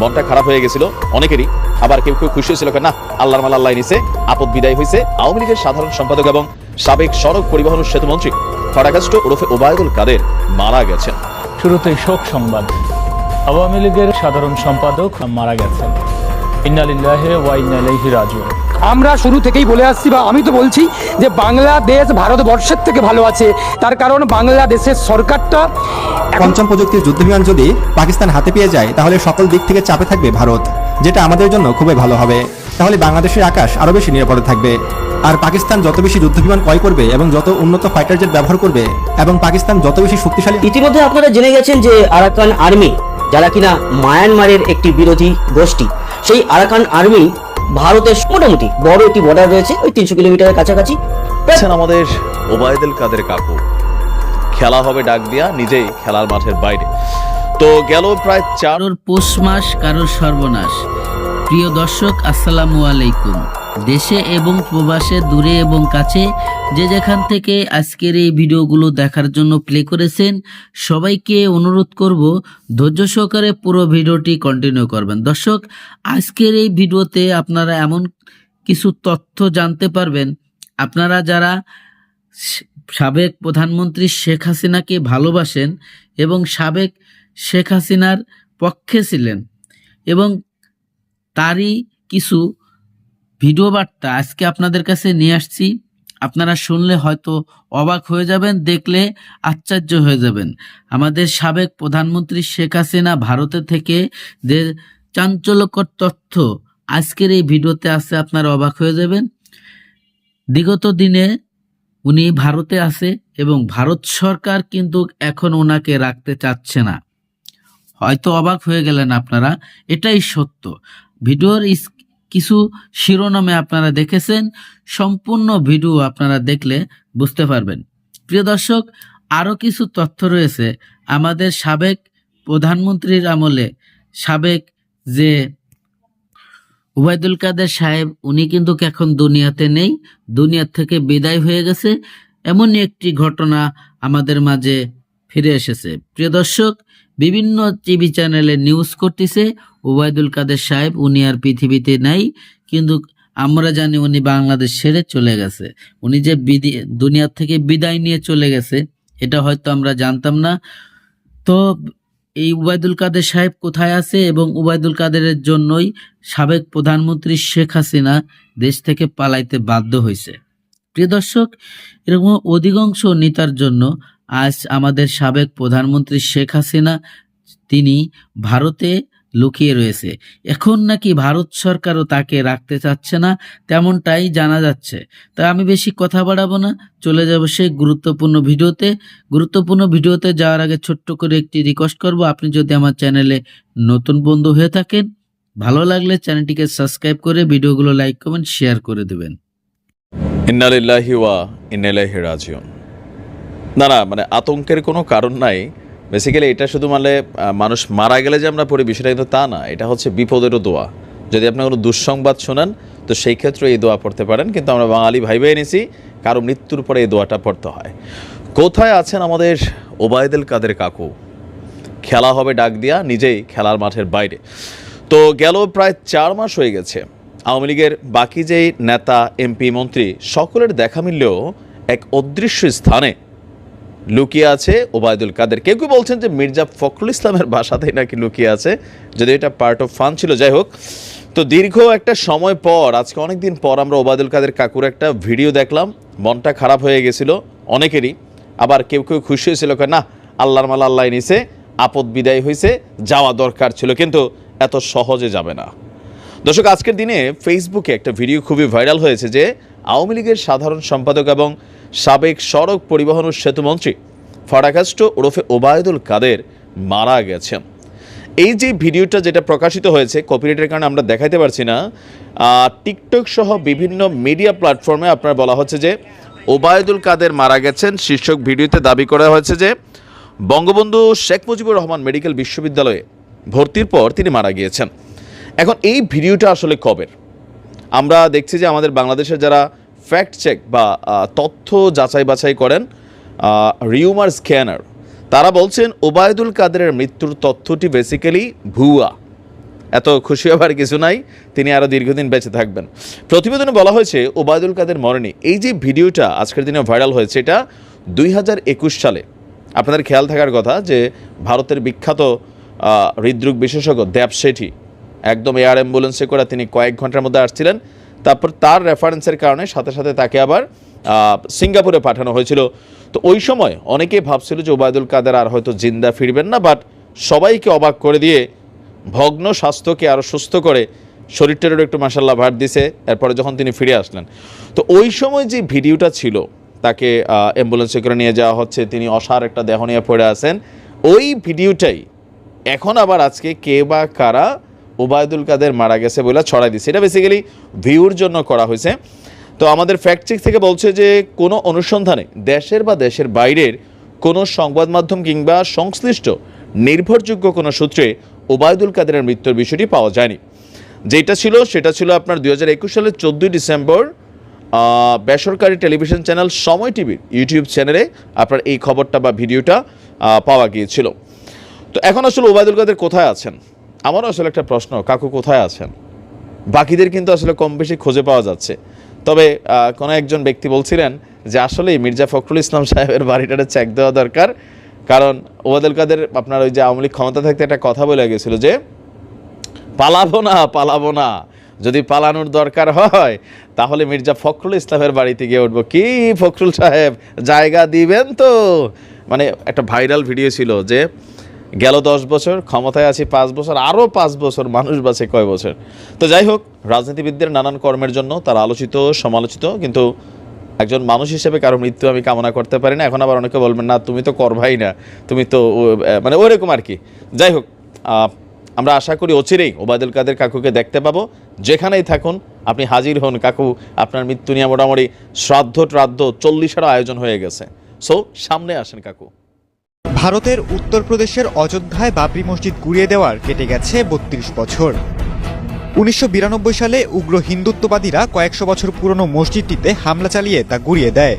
মনটা খারাপ হয়ে গেছিল অনেকেরই। আবার কেউ কেউ খুশি হয়েছিল না, আল্লাহর মাল আল্লাহ নিছে আপদ বিদায় হয়েছে। আওয়ামী লীগের সাধারণ সম্পাদক এবং সাবেক সড়ক পরিবহন ও ওরফে ওবায়দুল কাদের মারা গেছেন। শুরুতেই শোক সংবাদ। আওয়ামী লীগের সাধারণ সম্পাদক মারা গেছেন। ইন্নালিল্লাহে ওয়া আমরা শুরু থেকেই বলে আসছি বা আমি তো বলছি যে বাংলাদেশ ভারতবর্ষের থেকে ভালো আছে। তার কারণ বাংলাদেশের সরকারটা পঞ্চম প্রযুক্তির যুদ্ধবিমান যদি পাকিস্তান হাতে পেয়ে যায় তাহলে সকল দিক থেকে চাপে থাকবে ভারত যেটা আমাদের জন্য খুবই ভালো হবে। তাহলে বাংলাদেশের আকাশ আরও বেশি নিরাপদে থাকবে। আর পাকিস্তান যত বেশি যুদ্ধবিমান ক্রয় করবে এবং যত উন্নত ফাইটার জেট ব্যবহার করবে এবং পাকিস্তান যত বেশি শক্তিশালী ইতিমধ্যে আপনারা জেনে গেছেন যে আরাকান আর্মি যারা কিনা মায়ানমারের একটি বিরোধী গোষ্ঠী সেই আরাকান আর্মি ভারতের মোটামুটি বড় একটি বর্ডার রয়েছে ওই তিনশো কিলোমিটারের কাছাকাছি। আছেন আমাদের ওবায়দুল কাদের কাকু। খেলা হবে ডাক দিয়া নিজেই খেলার মাঠের বাইরে। তো গেল প্রায় চার কারোর পৌষ মাস কারোর সর্বনাশ। প্রিয় দর্শক আসসালামু আলাইকুম। দেশে এবং প্রবাসে, দূরে এবং কাছে যে যেখান থেকে আজকের এই ভিডিওগুলো দেখার জন্য প্লে করেছেন, সবাইকে অনুরোধ করব, ধৈর্য সহকারে পুরো ভিডিওটি কন্টিনিউ করবেন। দর্শক, আজকের এই ভিডিওতে আপনারা এমন কিছু তথ্য জানতে পারবেন। আপনারা যারা সাবেক প্রধানমন্ত্রী শেখ হাসিনাকে ভালোবাসেন এবং সাবেক শেখ হাসিনার পক্ষে ছিলেন এবং তারই কিছু ভিডিও বার্তা আজকে আপনাদের কাছে নিয়ে আসছি। আপনারা শুনলে হয়তো অবাক হয়ে যাবেন, দেখলে আশ্চর্য হয়ে যাবেন। আমাদের সাবেক প্রধানমন্ত্রী শেখ হাসিনা ভারতে থেকে যে চাঞ্চল্যকর তথ্য আজকের এই ভিডিওতে আছে, আপনারা অবাক হয়ে যাবেন। বিগত দিনে উনি ভারতে আছে এবং ভারত সরকার কিন্তু এখন ওনাকে রাখতে চাচ্ছে না। হয়তো অবাক হয়ে গেলেন আপনারা, এটাই সত্য। ভিডিওর কিছু শিরোনামে আপনারা দেখেছেন, সম্পূর্ণ ভিডিও আপনারা দেখলে বুঝতে পারবেন। প্রিয় দর্শক আরও কিছু তথ্য রয়েছে। আমাদের সাবেক প্রধানমন্ত্রীর আমলে সাবেক যে উবায়দুল কাদের সাহেব, উনি কিন্তু এখন দুনিয়াতে নেই দুনিয়ার থেকে বিদায় হয়ে গেছে। এমনই একটি ঘটনা আমাদের মাঝে ফিরে এসেছে। প্রিয় দর্শক, বিভিন্ন টিভি চ্যানেলে নিউজ করতেছে ওবায়দুল কাদের সাহেব, উনি আর পৃথিবীতে নাই, কিন্তু আমরা জানি উনি বাংলাদেশ ছেড়ে চলে গেছে। উনি যে দুনিয়ার থেকে বিদায় নিয়ে চলে গেছে, এটা হয়তো আমরা জানতাম না। তো এই উবায়দুল কাদের সাহেব কোথায় আছে এবং উবায়দুল কাদেরের জন্যই সাবেক প্রধানমন্ত্রী শেখ হাসিনা দেশ থেকে পালাইতে বাধ্য হয়েছে। প্রিয় দর্শক, এরকম অধিকাংশ নেতার জন্য আজ আমাদের সাবেক প্রধানমন্ত্রী শেখ হাসিনা, তিনি ভারতে লুকিয়ে রয়েছে। এখন নাকি ভারত সরকারও তাকে রাখতে চাচ্ছে না, তেমনটাই জানা যাচ্ছে। তা আমি বেশি কথা বাড়াবো না, চলে যাব সেই গুরুত্বপূর্ণ ভিডিওতে। গুরুত্বপূর্ণ ভিডিওতে যাওয়ার আগে ছোট্ট করে একটি রিকোয়েস্ট করব, আপনি যদি আমার চ্যানেলে নতুন বন্ধু হয়ে থাকেন, ভালো লাগলে চ্যানেলটিকে সাবস্ক্রাইব করে ভিডিওগুলো লাইক কমেন্ট শেয়ার করে দেবেন। ইন্নালিল্লাহি ওয়া ইন্নাইলাইহি রাজিউন। না না মানে আতঙ্কের কোনো কারণ নাই। বেসিক্যালি এটা শুধু মানে মানুষ মারা গেলে যে আমরা পড়ি, বিষয়টা কিন্তু তা না। এটা হচ্ছে বিপদেরও দোয়া। যদি আপনি কোনো দুঃসংবাদ শোনান, তো সেই ক্ষেত্রে এই দোয়া পড়তে পারেন। কিন্তু আমরা বাঙালি ভাই ভাই এনেছি, কারও মৃত্যুর পরে এই দোয়াটা পড়তে হয়। কোথায় আছেন আমাদের ওবায়দুল কাদের কাকু? খেলা হবে ডাক দিয়া, নিজেই খেলার মাঠের বাইরে। তো গেল প্রায় চার মাস হয়ে গেছে। আওয়ামী লীগের বাকি যেই নেতা, এমপি, মন্ত্রী, সকলের দেখা মিললেও এক অদৃশ্য স্থানে লুকিয়ে আছে ওবায়দুল কাদের। কেউ কেউ বলছেন যে মির্জা ফখরুল ইসলামের বাসাতেই নাকি লুকিয়ে আছে, যদি এটা পার্ট অফ ফান ছিল। যাই হোক, তো দীর্ঘ একটা সময় পর, আজকে অনেক দিন পর আমরা ওবায়দুল কাদের কাকুর একটা ভিডিও দেখলাম। মনটা খারাপ হয়ে গেছিল অনেকেরই, আবার কেউ কেউ খুশি হয়েছিল না, আল্লাহর মাল আল্লাহ নিছে, আপদ বিদায় হয়েছে যাওয়া দরকার ছিল, কিন্তু এত সহজে যাবে না। দর্শক, আজকের দিনে ফেসবুকে একটা ভিডিও খুবই ভাইরাল হয়েছে যে আওয়ামী লীগের সাধারণ সম্পাদক এবং সাবেক সড়ক পরিবহন ও সেতুমন্ত্রী ফারাকাস্ট ওরফে ওবায়দুল কাদের মারা গেছেন। এই যে ভিডিওটা যেটা প্রকাশিত হয়েছে কপিরাইটের কারণে আমরা দেখাইতে পারছি না টিকটক সহ বিভিন্ন মিডিয়া প্ল্যাটফর্মে আপনার বলা হচ্ছে যে ওবায়দুল কাদের মারা গেছেন। শীর্ষক ভিডিওতে দাবি করা হয়েছে যে বঙ্গবন্ধু শেখ মুজিবুর রহমান মেডিকেল বিশ্ববিদ্যালয়ে ভর্তির পর তিনি মারা গিয়েছেন। এখন এই ভিডিওটা আসলে কবের আমরা দেখছি যে আমাদের বাংলাদেশের যারা ফ্যাক্ট চেক বা তথ্য যাচাই বাছাই করেন রিউমার স্ক্যানার। তারা বলছেন, ওবায়দুল কাদেরের মৃত্যুর তথ্যটি বেসিক্যালি ভুয়া। এত খুশি হবার কিছু নাই, তিনি আরও দীর্ঘদিন বেঁচে থাকবেন। প্রতিবেদনে বলা হয়েছে, ওবায়দুল কাদের মরণে। এই যে ভিডিওটা আজকের দিনে ভাইরাল হয়েছে, এটা দুই হাজার একুশ সালে। আপনাদের খেয়াল থাকার কথা যে, ভারতের বিখ্যাত হৃদরোগ বিশেষজ্ঞ দেব শেঠি, একদম এয়ার অ্যাম্বুলেন্সে করে তিনি কয়েক ঘণ্টার মধ্যে আসছিলেন। তারপর তার রেফারেন্সের কারণে সাথে সাথে তাকে আবার সিঙ্গাপুরে পাঠানো হয়েছিল। তো ওই সময় অনেকেই ভাবছিল যে ওবায়দুল কাদের আর হয়তো জিন্দা ফিরবেন না বাট সবাইকে অবাক করে দিয়ে ভগ্ন স্বাস্থ্যকে আরও সুস্থ করে শরীরটারও একটু মাসাল্লাহ ভার দিছে, এরপরে যখন তিনি ফিরে আসলেন। তো ওই সময় যে ভিডিওটা ছিল, তাকে অ্যাম্বুলেন্সে করে নিয়ে যাওয়া হচ্ছে, তিনি অসার একটা দেহ নিয়ে পড়ে আছেন, ওই ভিডিওটাই এখন আবার আজকে কে বা কারা ওবায়দুল কাদের মারা গেছে বলে ছড়াই দিচ্ছে। এটা বেসিক্যালি ভিউর জন্য করা হয়েছে। তো আমাদের ফ্যাক্ট চেক থেকে বলছে যে, কোনো অনুসন্ধানে দেশের বা দেশের বাইরের কোনো সংবাদ মাধ্যম কিংবা সংশ্লিষ্ট নির্ভরযোগ্য কোনো সূত্রে ওবায়দুল কাদেরের মৃত্যুর বিষয়টি পাওয়া যায়নি। যেটা ছিল, সেটা ছিল আপনার দুই হাজার একুশ সালের চোদ্দোই ডিসেম্বর বেসরকারি টেলিভিশন চ্যানেল সময় টিভির ইউটিউব চ্যানেলে আপনার এই খবরটা বা ভিডিওটা পাওয়া গিয়েছিল। তো এখন আসলে ওবায়দুল কাদের কোথায় আছেন? আমারও আসলে একটা প্রশ্ন, কাকু কোথায় আছেন? বাকিদের কিন্তু আসলে কম বেশি খুঁজে পাওয়া যাচ্ছে। তবে কোনো একজন ব্যক্তি বলছিলেন যে আসলেই মির্জা ফখরুল ইসলাম সাহেবের বাড়িটাতে চেক দেওয়া দরকার। কারণ ওবায়দুল কাদের আপনার ওই যে আওয়ামী লীগ ক্ষমতা থাকতে একটা কথা বলে গেছিল যে, পালাবো না পালাবো না। যদি পালানোর দরকার হয়, তাহলে মির্জা ফখরুল ইসলামের বাড়িতে গিয়ে উঠবো। কি ফখরুল সাহেব? জায়গা দিবেন তো? মানে একটা ভাইরাল ভিডিও ছিল যে গেল দশ বছর, ক্ষমতায় আছি পাঁচ বছর, আরও পাঁচ বছর মানুষ বাঁচে কয় বছর? তো যাই হোক, রাজনীতিবিদদের নানান কর্মের জন্য তারা আলোচিত, সমালোচিত, কিন্তু একজন মানুষ হিসেবে কারও মৃত্যু আমি কামনা করতে পারি না। এখন আবার অনেকে বলবেন, না, তুমি তো করবাই না। তুমি তো মানে ওরকম আর কি। যাই হোক আমরা আশা করি অচিরেই ওবায়দুল কাদের কাকুকে দেখতে পাবো। যেখানেই থাকুন, আপনি হাজির হন। কাকু, আপনার মৃত্যু নিয়ে মোটামুটি শ্রাদ্ধ ট্রাদ্ধ চল্লিশেরও আয়োজন হয়ে গেছে। সো, সামনে আসেন কাকু। ভারতের উত্তরপ্রদেশের অযোধ্যায় বাবরি মসজিদ গুড়িয়ে দেওয়ার কেটে গেছে বত্রিশ বছর। উনিশশো বিরানব্বই সালে উগ্র হিন্দুত্ববাদীরা কয়েকশো বছর পুরনো মসজিদটিতে হামলা চালিয়ে তা গুড়িয়ে দেয়,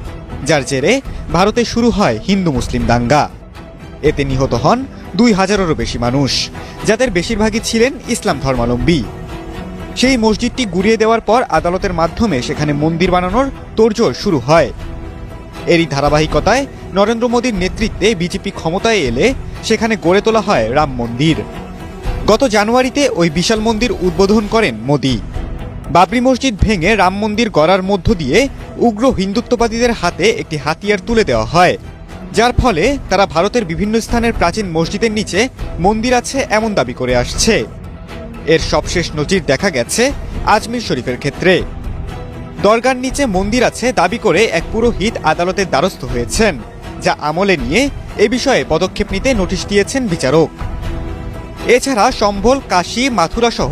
যার জেরে ভারতে শুরু হয় হিন্দু মুসলিম দাঙ্গা। এতে নিহত হন দুই হাজারেরও বেশি মানুষ, যাদের বেশিরভাগই ছিলেন ইসলাম ধর্মাবলম্বী। সেই মসজিদটি গুড়িয়ে দেওয়ার পর আদালতের মাধ্যমে সেখানে মন্দির বানানোর তোড়জোড় শুরু হয়। এরই ধারাবাহিকতায় নরেন্দ্র মোদীর নেতৃত্বে বিজেপি ক্ষমতায় এলে সেখানে গড়ে তোলা হয় রাম মন্দির। গত জানুয়ারিতে ওই বিশাল মন্দির উদ্বোধন করেন মোদী। বাবরি মসজিদ ভেঙে রাম মন্দির গড়ার মধ্য দিয়ে উগ্র হিন্দুত্ববাদীদের হাতে একটি হাতিয়ার তুলে দেওয়া হয়। যার ফলে তারা ভারতের বিভিন্ন স্থানের প্রাচীন মসজিদের নিচে মন্দির আছে এমন দাবি করে আসছে। এর সবশেষ নজির দেখা গেছে আজমির শরীফের ক্ষেত্রে। দরগার নিচে মন্দির আছে দাবি করে এক পুরোহিত আদালতের দ্বারস্থ হয়েছেন। যা আমলে নিয়ে এ বিষয়ে পদক্ষেপ নিতে নোটিশ দিয়েছেন বিচারক। এছাড়া সম্ভল, কাশী, মাথুরা সহ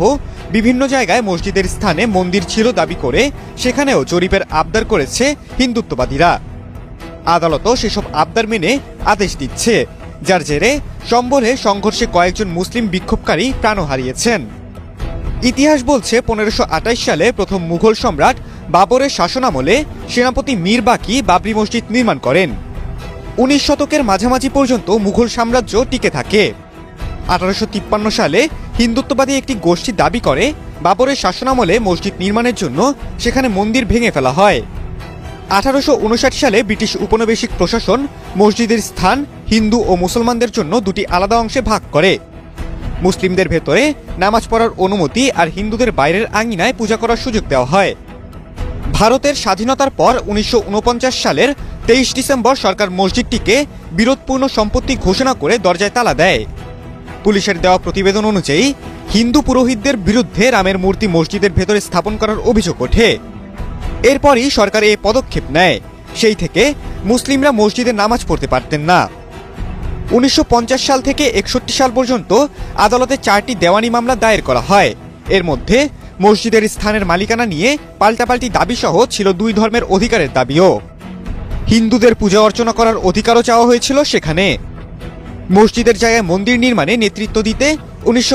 বিভিন্ন জায়গায় মসজিদের স্থানে মন্দির ছিল দাবি করে সেখানেও জরিপের আবদার করেছে হিন্দুত্ববাদীরা। আদালতও সেসব আবদার মেনে আদেশ দিচ্ছে, যার জেরে সম্বলে সংঘর্ষে কয়েকজন মুসলিম বিক্ষোভকারী প্রাণ হারিয়েছেন। ইতিহাস বলছে পনেরোশো সালে প্রথম মুঘল সম্রাট বাবরের শাসনামলে সেনাপতি মীর বাকি বাবরি মসজিদ নির্মাণ করেন। উনিশ শতকের মাঝামাঝি পর্যন্ত মুঘল সাম্রাজ্য টিকে থাকে। আঠারোশো তিপ্পান্ন সালে হিন্দুত্ববাদী একটি গোষ্ঠী দাবি করে, বাবরের শাসনামলে মসজিদ নির্মাণের জন্য সেখানে মন্দির ভেঙে ফেলা হয়। আঠারোশো উনষাট সালে ব্রিটিশ উপনিবেশিক প্রশাসন মসজিদের স্থান হিন্দু ও মুসলমানদের জন্য দুটি আলাদা অংশে ভাগ করে। মুসলিমদের ভেতরে নামাজ পড়ার অনুমতি আর হিন্দুদের বাইরের আঙিনায় পূজা করার সুযোগ দেওয়া হয়। ভারতের স্বাধীনতার পর উনিশশো ঊনপঞ্চাশ সালের তেইশ ডিসেম্বর সরকার মসজিদটিকে বিরোধপূর্ণ সম্পত্তি ঘোষণা করে দরজায় তালা দেয়। পুলিশের দেওয়া প্রতিবেদন অনুযায়ী, হিন্দু পুরোহিতদের বিরুদ্ধে রামের মূর্তি মসজিদের ভেতরে স্থাপন করার অভিযোগ ওঠে। এরপরই সরকার এ পদক্ষেপ নেয়। সেই থেকে মুসলিমরা মসজিদে নামাজ পড়তে পারতেন না। উনিশশো পঞ্চাশ সাল থেকে একষট্টি সাল পর্যন্ত আদালতে চারটি দেওয়ানি মামলা দায়ের করা হয়। এর মধ্যে মসজিদের স্থানের মালিকানা নিয়ে পাল্টাপাল্টি দাবিসহ ছিল দুই ধর্মের অধিকারের দাবিও। হিন্দুদের পূজা অর্চনা করার অধিকারও চাওয়া হয়েছিল সেখানে। মসজিদের জায়গায় মন্দির নির্মাণে নেতৃত্ব দিতে উনিশশো